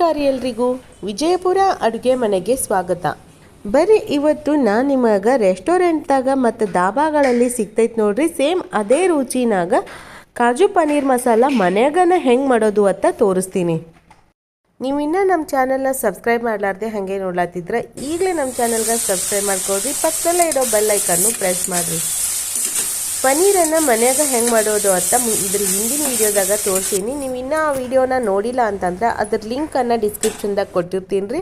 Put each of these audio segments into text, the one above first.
ಎಲ್ರಿಗೂ ವಿಜಯಪುರ ಅಡುಗೆ ಮನೆಗೆ ಸ್ವಾಗತ. ಬರ್ರಿ ಇವತ್ತು ನಾನು ನಿಮಗೆ ರೆಸ್ಟೋರೆಂಟ್ದಾಗ ಮತ್ತು ದಾಬಾಗಳಲ್ಲಿ ಸಿಗ್ತೈತೆ ನೋಡ್ರಿ, ಸೇಮ್ ಅದೇ ರುಚಿನಾಗ ಕಾಜು ಪನ್ನೀರ್ ಮಸಾಲ ಮನೆಯಾಗನ ಹೆಂಗೆ ಮಾಡೋದು ಅಂತ ತೋರಿಸ್ತೀನಿ. ನೀವು ಇನ್ನೂ ನಮ್ಮ ಚಾನಲ್ನ ಸಬ್ಸ್ಕ್ರೈಬ್ ಮಾಡಲಾರ್ದೆ ಹಾಗೆ ನೋಡ್ಲಾತಿದ್ರೆ, ಈಗಲೇ ನಮ್ಮ ಚಾನಲ್ಗೆ ಸಬ್ಸ್ಕ್ರೈಬ್ ಮಾಡ್ಕೊಳ್ರಿ, ಪಕ್ಕದಲ್ಲೇ ಇರೋ ಬೆಲ್ ಐಕನ್ನು ಪ್ರೆಸ್ ಮಾಡಿರಿ. ಪನ್ನೀರನ್ನು ಮನೆಯಾಗ ಹೆಂಗೆ ಮಾಡೋದು ಅಂತ ಇದ್ರ ಹಿಂದಿನ ವಿಡಿಯೋದಾಗ ತೋರಿಸೀನಿ. ನೀವು ಇನ್ನೂ ಆ ವಿಡಿಯೋನ ನೋಡಿಲ್ಲ ಅಂತಂದ್ರೆ ಅದ್ರ ಲಿಂಕನ್ನು ಡಿಸ್ಕ್ರಿಪ್ಷನ್ದಾಗ ಕೊಟ್ಟಿರ್ತೀನಿ ರೀ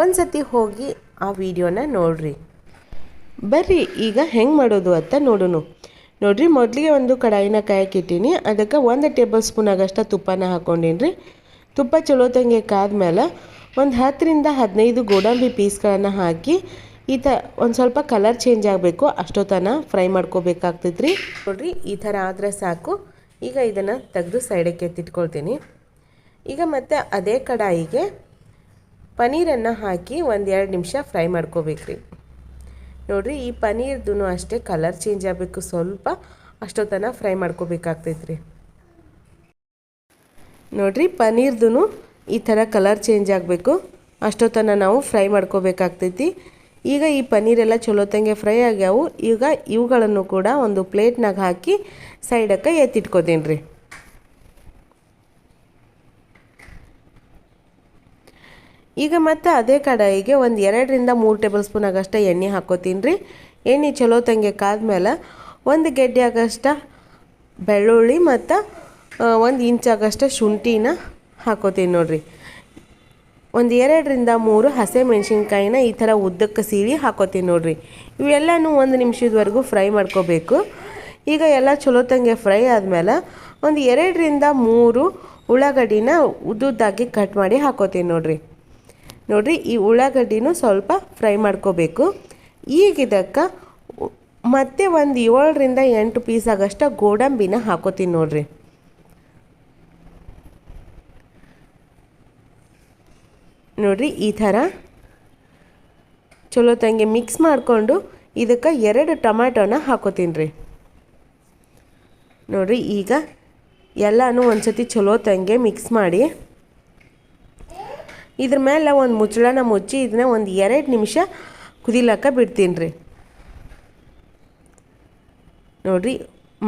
ಒಂದು ಸತಿ ಹೋಗಿ ಆ ವಿಡಿಯೋನ ನೋಡ್ರಿ. ಬರ್ರಿ, ಈಗ ಹೆಂಗೆ ಮಾಡೋದು ಅಂತ ನೋಡೋಣ ನೋಡ್ರಿ, ಮೊದಲಿಗೆ ಒಂದು ಕಡಾಯಿನ ಕಾಯಕ್ಕಿಟ್ಟೀನಿ ಅದಕ್ಕೆ ಒಂದು ಟೇಬಲ್ ಸ್ಪೂನ್ ಆಗಷ್ಟು ತುಪ್ಪನ ಹಾಕ್ಕೊಂಡಿನಿ ರೀ ತುಪ್ಪ ಚಲೋ ತಂಗೆ ಕಾದ್ಮೇಲೆ ಒಂದು ಹತ್ತರಿಂದ ಹದಿನೈದು ಗೋಡಂಬಿ ಪೀಸ್ಗಳನ್ನು ಹಾಕಿ ಈ ಥರ ಒಂದು ಸ್ವಲ್ಪ ಕಲರ್ ಚೇಂಜ್ ಆಗಬೇಕು. ಅಷ್ಟೊತ್ತನ ಫ್ರೈ ಮಾಡ್ಕೋಬೇಕಾಗ್ತೈತೆ ರೀ ನೋಡ್ರಿ, ಈ ಥರ ಆದರೆ ಸಾಕು. ಈಗ ಇದನ್ನು ತೆಗೆದು ಸೈಡಕ್ಕೆ ಎತ್ತಿಟ್ಕೊಳ್ತೀನಿ. ಈಗ ಮತ್ತೆ ಅದೇ ಕಡಾಯಿಗೆ ಪನ್ನೀರನ್ನು ಹಾಕಿ ಒಂದೆರಡು ನಿಮಿಷ ಫ್ರೈ ಮಾಡ್ಕೋಬೇಕ್ರಿ. ನೋಡ್ರಿ, ಈ ಪನ್ನೀರ್ದು ಅಷ್ಟೇ ಕಲರ್ ಚೇಂಜ್ ಆಗಬೇಕು. ಸ್ವಲ್ಪ ಅಷ್ಟೊತ್ತನ ಫ್ರೈ ಮಾಡ್ಕೋಬೇಕಾಗ್ತೈತ್ರಿ. ನೋಡ್ರಿ ಪನ್ನೀರ್ದು ಈ ಥರ ಕಲರ್ ಚೇಂಜ್ ಆಗಬೇಕು. ಅಷ್ಟೊತ್ತನ ನಾವು ಫ್ರೈ ಮಾಡ್ಕೋಬೇಕಾಗ್ತೈತಿ. ಈಗ ಈ ಪನ್ನೀರೆಲ್ಲ ಚಲೋ ತಂಗೆ ಫ್ರೈ ಆಗ್ಯಾವು. ಈಗ ಇವುಗಳನ್ನು ಕೂಡ ಒಂದು ಪ್ಲೇಟ್ನಾಗ ಹಾಕಿ ಸೈಡಕ್ಕೆ ಎತ್ತಿಟ್ಕೋತೀನಿ ರೀ ಈಗ ಮತ್ತೆ ಅದೇ ಕಡಾಯಿಗೆ ಒಂದು ಎರಡರಿಂದ ಮೂರು ಟೇಬಲ್ ಸ್ಪೂನ್ ಆಗಷ್ಟ ಎಣ್ಣೆ ಹಾಕೋತೀನಿ ರೀ ಎಣ್ಣೆ ಚಲೋ ತಂಗೆ ಕಾದ್ಮೇಲೆ ಒಂದು ಗೆಡ್ಡೆ ಆಗಷ್ಟ ಬೆಳ್ಳುಳ್ಳಿ ಮತ್ತು ಒಂದು ಇಂಚ್ ಆಗಷ್ಟ ಶುಂಠಿನ ಹಾಕೋತೀನಿ ನೋಡ್ರಿ. ಒಂದು ಎರಡರಿಂದ ಮೂರು ಹಸೆ ಮೆಣಸಿನ್ಕಾಯಿನ ಈ ಥರ ಉದ್ದಕ್ಕೆ ಸೀಳಿ ಹಾಕೋತೀನಿ ನೋಡ್ರಿ. ಇವೆಲ್ಲನೂ ಒಂದು ನಿಮಿಷದವರೆಗೂ ಫ್ರೈ ಮಾಡ್ಕೋಬೇಕು. ಈಗ ಎಲ್ಲ ಚಲೋ ತಂಗೆ ಫ್ರೈ ಆದಮೇಲೆ ಒಂದು ಎರಡರಿಂದ ಮೂರು ಉಳ್ಳಾಗಡ್ಡಿನ ಉದ್ದುದ್ದಾಗಿ ಕಟ್ ಮಾಡಿ ಹಾಕೋತೀನಿ ನೋಡ್ರಿ. ನೋಡ್ರಿ, ಈ ಉಳ್ಳಾಗಡ್ಡಿನೂ ಸ್ವಲ್ಪ ಫ್ರೈ ಮಾಡ್ಕೋಬೇಕು. ಈಗ ಇದಕ್ಕೆ ಮತ್ತೆ ಒಂದು ಏಳರಿಂದ ಎಂಟು ಪೀಸ್ ಆಗಷ್ಟ ಗೋಡಂಬಿನ ಹಾಕೋತೀನಿ ನೋಡ್ರಿ. ನೋಡ್ರಿ, ಈ ಥರ ಚಲೋ ತಂಗೆ ಮಿಕ್ಸ್ ಮಾಡಿಕೊಂಡು ಇದಕ್ಕೆ ಎರಡು ಟೊಮ್ಯಾಟೋನ ಹಾಕೋತೀನಿ ರೀ. ನೋಡಿರಿ, ಈಗ ಎಲ್ಲನೂ ಒಂದ್ಸತಿ ಚಲೋ ತಂಗೆ ಮಿಕ್ಸ್ ಮಾಡಿ ಇದ್ರ ಮೇಲೆ ಒಂದು ಮುಚ್ಚಳನ ಮುಚ್ಚಿ ಇದನ್ನ ಒಂದು ಎರಡು ನಿಮಿಷ ಕುದಿಲಕ್ಕ ಬಿಡ್ತೀನಿ ರೀ. ನೋಡಿರಿ,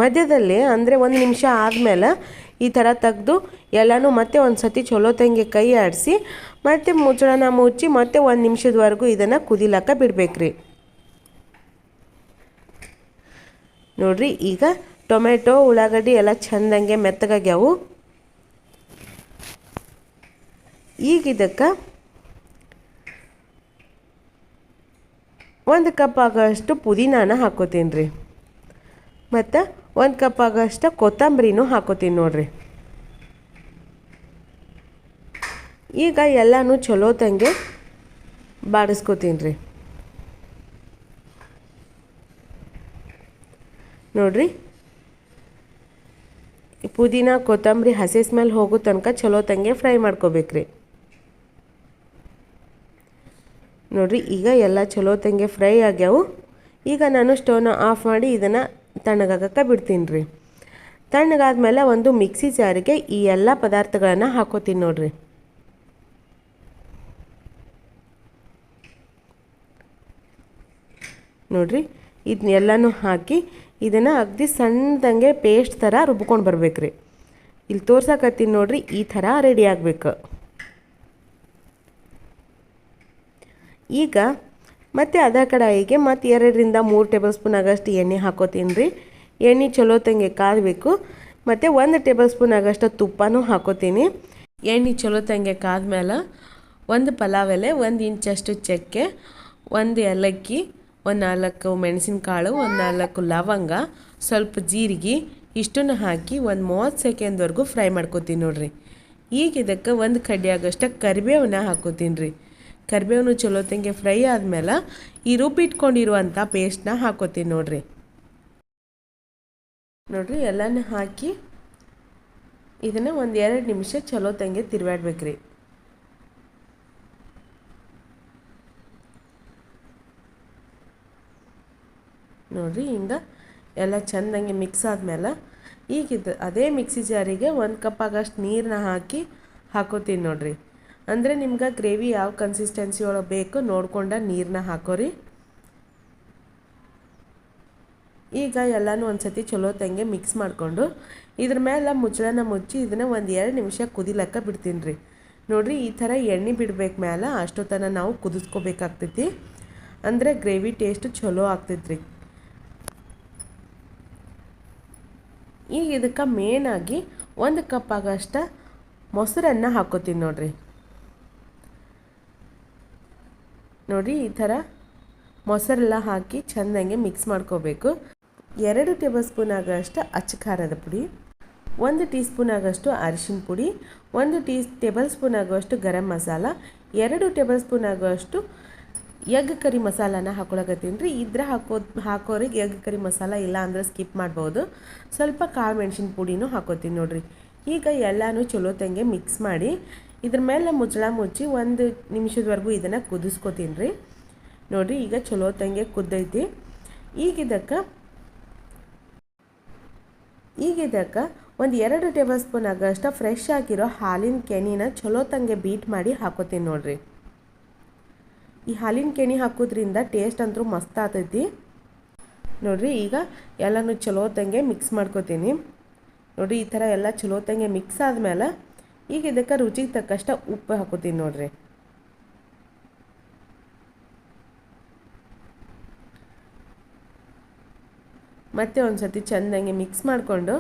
ಮಧ್ಯದಲ್ಲಿ ಅಂದರೆ ಒಂದು ನಿಮಿಷ ಆದಮೇಲೆ ಈ ಥರ ತೆಗೆದು ಎಲ್ಲನೂ ಮತ್ತೆ ಒಂದು ಸತಿ ಚಲೋ ತಂಗೆ ಕೈ ಆಡಿಸಿ, ಮತ್ತೆ ಮುಚ್ಚಳನ ಮುಚ್ಚಿ ಮತ್ತೆ ಒಂದು ನಿಮಿಷದವರೆಗೂ ಇದನ್ನು ಕುದಿಲಕ್ಕ ಬಿಡ್ಬೇಕ್ರಿ. ನೋಡ್ರಿ, ಈಗ ಟೊಮೆಟೊ, ಉಳ್ಳಾಗಡ್ಡಿ ಎಲ್ಲ ಚೆಂದಂಗೆ ಮೆತ್ತಗಾಗ್ಯಾವು. ಈಗ ಇದಕ್ಕೆ ಒಂದು ಕಪ್ ಆಗೋಷ್ಟು ಪುದೀನಾನ ಹಾಕೋತೀನಿ ರೀ ಮತ್ತು ಒಂದು ಕಪ್ ಆಗೋಷ್ಟು ಕೊತ್ತಂಬರಿನೂ ಹಾಕೋತೀನಿ ನೋಡ್ರಿ. ಈಗ ಎಲ್ಲನೂ ಚಲೋ ತಂಗೆ ಬಾಡಿಸ್ಕೋತೀನಿ ರೀ. ನೋಡ್ರಿ. ಪುದೀನ, ಕೊತ್ತಂಬರಿ ಹಸಿ ಸ್ಮೆಲ್ ಹೋಗೋ ತನಕ ಚಲೋ ತಂಗೆ ಫ್ರೈ ಮಾಡ್ಕೋಬೇಕ್ರಿ. ನೋಡ್ರಿ, ಈಗ ಎಲ್ಲ ಚಲೋ ತಂಗೆ ಫ್ರೈ ಆಗ್ಯಾವು. ಈಗ ನಾನು ಸ್ಟೋವ್ನ ಆಫ್ ಮಾಡಿ ಇದನ್ನು ತಣ್ಣಗಾಗಕ್ಕೆ ಬಿಡ್ತೀನಿ ರೀ ತಣ್ಣಗಾದ್ಮೇಲೆ ಒಂದು ಮಿಕ್ಸಿ ಜಾರಿಗೆ ಈ ಎಲ್ಲ ಪದಾರ್ಥಗಳನ್ನು ಹಾಕೋತೀನಿ ನೋಡ್ರಿ. ನೋಡ್ರಿ ಇದನ್ನೆಲ್ಲನೂ ಹಾಕಿ ಇದನ್ನು ಅಗ್ದಿ ಸಣ್ಣದಂಗೆ ಪೇಸ್ಟ್ ಥರ ರುಬ್ಕೊಂಡು ಬರ್ಬೇಕ್ರಿ. ಇಲ್ಲಿ ತೋರ್ಸಕತ್ತೀನಿ ನೋಡ್ರಿ, ಈ ಥರ ರೆಡಿ ಆಗ್ಬೇಕು. ಈಗ ಮತ್ತೆ ಅದೇ ಕಡಾಯಿಗೆ ಮತ್ತು ಎರಡರಿಂದ ಮೂರು ಟೇಬಲ್ ಸ್ಪೂನ್ ಆಗಷ್ಟು ಎಣ್ಣೆ ಹಾಕೋತೀನಿ ರೀ. ಎಣ್ಣೆ ಚಲೋ ತಂಗೆ ಕಾದಬೇಕು ಮತ್ತು ಒಂದು ಟೇಬಲ್ ಸ್ಪೂನ್ ಆಗಷ್ಟು ತುಪ್ಪನೂ ಹಾಕೋತೀನಿ. ಎಣ್ಣೆ ಚಲೋ ತಂಗೆ ಕಾದ್ಮೇಲೆ ಒಂದು ಪಲಾವ್ ಎಲೆ ಒಂದು ಇಂಚಷ್ಟು ಚಕ್ಕೆ, ಒಂದು ಏಲಕ್ಕಿ, ಒಂದು ನಾಲ್ಕು ಮೆಣಸಿನಕಾಳು, ಒಂದು ನಾಲ್ಕು ಲವಂಗ, ಸ್ವಲ್ಪ ಜೀರಿಗೆ, ಇಷ್ಟನ್ನು ಹಾಕಿ ಒಂದು ಮೂವತ್ತು ಸೆಕೆಂಡ್ವರೆಗೂ ಫ್ರೈ ಮಾಡ್ಕೊತೀನಿ ನೋಡಿರಿ. ಈಗ ಇದಕ್ಕೆ ಒಂದು ಕಡ್ಡಿ ಕರಿಬೇವನ್ನ ಹಾಕೋತೀನಿ ರೀ. ಕರಿಬೇವನು ಚಲೋ ತಂಗೆ ಫ್ರೈ ಆದಮೇಲೆ ಈ ರುಬ್ಬಿಟ್ಕೊಂಡಿರುವಂಥ ಪೇಸ್ಟ್ನ ಹಾಕೋತೀನಿ ನೋಡ್ರಿ. ನೋಡ್ರಿ, ಎಲ್ಲನೂ ಹಾಕಿ ಇದನ್ನು ಒಂದು ಎರಡು ನಿಮಿಷ ಚಲೋ ತಂಗೆ ತಿರುವಾಡ್ಬೇಕ್ರಿ ನೋಡ್ರಿ, ಹಿಂಗೆ ಎಲ್ಲ ಚೆಂದಂಗೆ ಮಿಕ್ಸ್ ಆದಮೇಲೆ ಈಗ ಅದೇ ಮಿಕ್ಸಿ ಜಾರಿಗೆ ಒಂದು ಕಪ್ ಆಗಷ್ಟು ನೀರನ್ನ ಹಾಕಿ ಹಾಕೋತೀನಿ ನೋಡ್ರಿ. ಅಂದರೆ ನಿಮ್ಗೆ ಗ್ರೇವಿ ಯಾವ ಕನ್ಸಿಸ್ಟೆನ್ಸಿ ಒಳಗೆ ಬೇಕು ನೋಡ್ಕೊಂಡ ನೀರನ್ನ ಹಾಕೋರಿ. ಈಗ ಎಲ್ಲನೂ ಒಂದ್ಸತಿ ಚಲೋ ತಂಗೆ ಮಿಕ್ಸ್ ಮಾಡಿಕೊಂಡು ಇದ್ರ ಮೇಲೆ ಮುಚ್ಚಳನ ಮುಚ್ಚಿ ಇದನ್ನು ಒಂದು ಎರಡು ನಿಮಿಷ ಕುದಿಲಕ್ಕ ಬಿಡ್ತೀನಿ ರೀ ನೋಡಿರಿ ಈ ಥರ ಎಣ್ಣೆ ಬಿಡ್ಬೇಕು ಮೇಲೆ ಅಷ್ಟೊತ್ತನ ನಾವು ಕುದಿಸ್ಕೋಬೇಕಾಗ್ತೈತಿ. ಅಂದರೆ ಗ್ರೇವಿ ಟೇಸ್ಟ್ ಚಲೋ ಆಗ್ತೈತಿ ರೀ ಈಗ ಇದಕ್ಕೆ ಮೇನಾಗಿ ಒಂದು ಕಪ್ ಆಗಷ್ಟ ಮೊಸರನ್ನು ಹಾಕೋತೀನಿ ನೋಡ್ರಿ. ನೋಡಿ, ಈ ಥರ ಮೊಸರೆಲ್ಲ ಹಾಕಿ ಚೆಂದಂಗೆ ಮಿಕ್ಸ್ ಮಾಡ್ಕೋಬೇಕು. ಎರಡು ಟೇಬಲ್ ಸ್ಪೂನ್ ಆಗೋಷ್ಟು ಅಚ್ಚ ಖಾರದ ಪುಡಿ, ಒಂದು ಟೀ ಸ್ಪೂನ್ ಆಗೋಷ್ಟು ಅರಿಶಿನ ಪುಡಿ, ಒಂದು ಟೀ ಟೇಬಲ್ ಸ್ಪೂನ್ ಆಗುವಷ್ಟು ಗರಂ ಮಸಾಲ, ಎರಡು ಟೇಬಲ್ ಸ್ಪೂನ್ ಆಗುವಷ್ಟು ಎಗ್ ಕರಿ ಮಸಾಲಾನ ಹಾಕೊಳಕತ್ತೀನಿ ರೀ. ಇದ್ರ ಹಾಕೋ, ಹಾಕೋರಿಗೆ ಎಗ್ ಕರಿ ಮಸಾಲ ಇಲ್ಲ ಅಂದ್ರೆ ಸ್ಕಿಪ್ ಮಾಡ್ಬೋದು. ಸ್ವಲ್ಪ ಕಾಳು ಮೆಣಸಿನ ಪುಡಿನೂ ಹಾಕೋತೀನಿ ನೋಡಿರಿ. ಈಗ ಎಲ್ಲನೂ ಚಲೋತಂಗೆ ಮಿಕ್ಸ್ ಮಾಡಿ ಇದ್ರ ಮೇಲೆ ಮುಚ್ಚಳ ಮುಚ್ಚಿ ಒಂದು ನಿಮಿಷದವರೆಗೂ ಇದನ್ನು ಕುದಿಸ್ಕೊತೀನಿ ರೀ ನೋಡಿರಿ, ಈಗ ಚಲೋ ತಂಗೆ ಕುದ್ದೈತಿ. ಈಗ ಇದಕ್ಕೆ ಈಗ ಇದಕ್ಕೆ ಒಂದು ಎರಡು ಟೇಬಲ್ ಸ್ಪೂನ್ ಆಗೋಷ್ಟು ಫ್ರೆಶ್ ಆಗಿರೋ ಹಾಲಿನ ಕೆನಿನ ಚಲೋ ತಂಗೆ ಬೀಟ್ ಮಾಡಿ ಹಾಕೋತೀನಿ ನೋಡ್ರಿ. ಈ ಹಾಲಿನ ಕೆನಿ ಹಾಕೋದ್ರಿಂದ ಟೇಸ್ಟ್ ಅಂತೂ ಮಸ್ತ್ ಆಗ್ತೈತಿ ನೋಡಿರಿ, ಈಗ ಎಲ್ಲನೂ ಚಲೋ ತಂಗೆ ಮಿಕ್ಸ್ ಮಾಡ್ಕೋತೀನಿ. ನೋಡಿರಿ, ಈ ಥರ ಎಲ್ಲ ಚಲೋ ತಂಗೆ ಮಿಕ್ಸ್ ಆದಮೇಲೆ ಈಗ ಇದಕ್ಕೆ ರುಚಿಗೆ ತಕ್ಕಷ್ಟ ಉಪ್ಪು ಹಾಕೋತೀನಿ ನೋಡ್ರಿ. ಮತ್ತೆ ಒಂದು ಸತಿ ಚೆಂದಂಗೆ ಮಿಕ್ಸ್ ಮಾಡಿಕೊಂಡು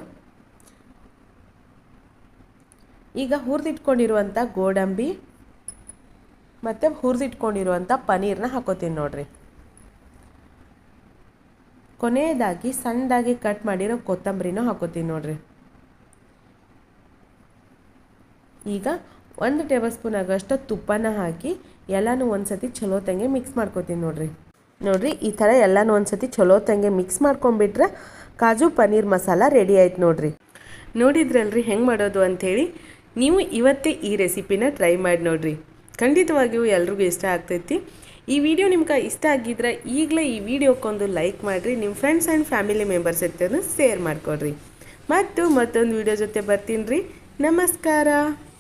ಈಗ ಹುರಿದಿಟ್ಕೊಂಡಿರುವಂಥ ಗೋಡಂಬಿ ಮತ್ತು ಹುರಿದಿಟ್ಕೊಂಡಿರುವಂಥ ಪನೀರ್ನ ಹಾಕೋತೀನಿ ನೋಡ್ರಿ. ಕೊನೆಯದಾಗಿ ಸಣ್ಣದಾಗಿ ಕಟ್ ಮಾಡಿರೋ ಕೊತ್ತಂಬರಿನೂ ಹಾಕೋತೀನಿ ನೋಡ್ರಿ. ಈಗ ಒಂದು ಟೇಬಲ್ ಸ್ಪೂನ್ ಆಗೋಷ್ಟು ತುಪ್ಪನ ಹಾಕಿ ಎಲ್ಲನೂ ಒಂದ್ಸತಿ ಚಲೋ ತಂಗೆ ಮಿಕ್ಸ್ ಮಾಡ್ಕೋತೀನಿ ನೋಡಿರಿ. ನೋಡಿರಿ, ಈ ಥರ ಎಲ್ಲನೂ ಒಂದ್ಸತಿ ಚಲೋ ತಂಗೆ ಮಿಕ್ಸ್ ಮಾಡ್ಕೊಂಬಿಟ್ರೆ ಕಾಜು ಪನ್ನೀರ್ ಮಸಾಲ ರೆಡಿ ಆಯ್ತು ನೋಡಿರಿ. ನೋಡಿದ್ರಲ್ರಿ ಹೆಂಗೆ ಮಾಡೋದು ಅಂಥೇಳಿ? ನೀವು ಇವತ್ತೇ ಈ ರೆಸಿಪಿನ ಟ್ರೈ ಮಾಡಿ ನೋಡಿರಿ. ಖಂಡಿತವಾಗಿಯೂ ಎಲ್ರಿಗೂ ಇಷ್ಟ ಆಗ್ತೈತಿ. ಈ ವಿಡಿಯೋ ನಿಮ್ಗೆ ಇಷ್ಟ ಆಗಿದ್ರೆ ಈಗಲೇ ಈ ವಿಡಿಯೋಕ್ಕೊಂದು ಲೈಕ್ ಮಾಡಿರಿ, ನಿಮ್ಮ ಫ್ರೆಂಡ್ಸ್ ಆ್ಯಂಡ್ ಫ್ಯಾಮಿಲಿ ಮೆಂಬರ್ಸ್ ಜೊತೆ ಶೇರ್ ಮಾಡ್ಕೊಡ್ರಿ ಮತ್ತು ಮತ್ತೊಂದು ವಿಡಿಯೋ ಜೊತೆ ಬರ್ತೀನಿ ರೀ. ನಮಸ್ಕಾರ.